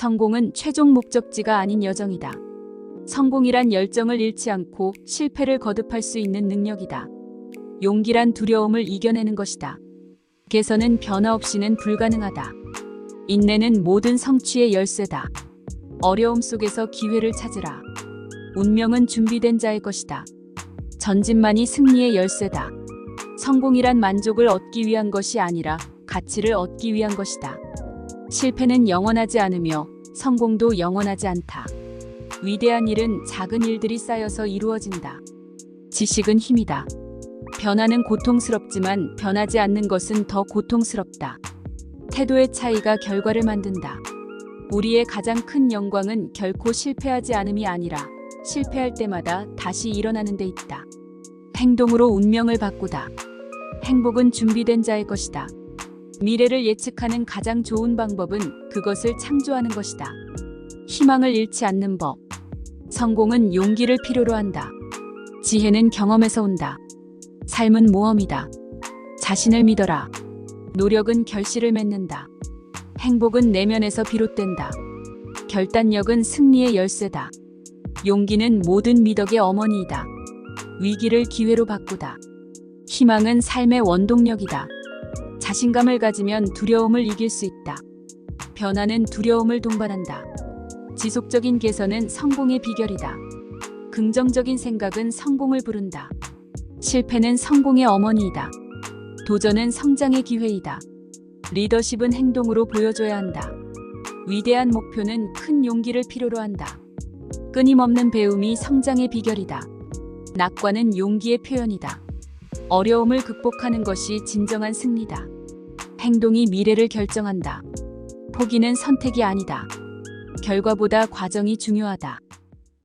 성공은 최종 목적지가 아닌 여정이다. 성공이란 열정을 잃지 않고 실패를 거듭할 수 있는 능력이다. 용기란 두려움을 이겨내는 것이다. 개선은 변화 없이는 불가능하다. 인내는 모든 성취의 열쇠다. 어려움 속에서 기회를 찾으라. 운명은 준비된 자의 것이다. 전진만이 승리의 열쇠다. 성공이란 만족을 얻기 위한 것이 아니라 가치를 얻기 위한 것이다. 실패는 영원하지 않으며 성공도 영원하지 않다. 위대한 일은 작은 일들이 쌓여서 이루어진다. 지식은 힘이다. 변화는 고통스럽지만 변하지 않는 것은 더 고통스럽다. 태도의 차이가 결과를 만든다. 우리의 가장 큰 영광은 결코 실패하지 않음이 아니라 실패할 때마다 다시 일어나는 데 있다. 행동으로 운명을 바꾸다. 행복은 준비된 자의 것이다. 미래를 예측하는 가장 좋은 방법은 그것을 창조하는 것이다. 희망을 잃지 않는 법. 성공은 용기를 필요로 한다. 지혜는 경험에서 온다. 삶은 모험이다. 자신을 믿어라. 노력은 결실을 맺는다. 행복은 내면에서 비롯된다. 결단력은 승리의 열쇠다. 용기는 모든 미덕의 어머니이다. 위기를 기회로 바꾸다. 희망은 삶의 원동력이다. 자신감을 가지면 두려움을 이길 수 있다. 변화는 두려움을 동반한다. 지속적인 개선은 성공의 비결이다. 긍정적인 생각은 성공을 부른다. 실패는 성공의 어머니이다. 도전은 성장의 기회이다. 리더십은 행동으로 보여줘야 한다. 위대한 목표는 큰 용기를 필요로 한다. 끊임없는 배움이 성장의 비결이다. 낙관은 용기의 표현이다. 어려움을 극복하는 것이 진정한 승리다. 행동이 미래를 결정한다. 포기는 선택이 아니다. 결과보다 과정이 중요하다.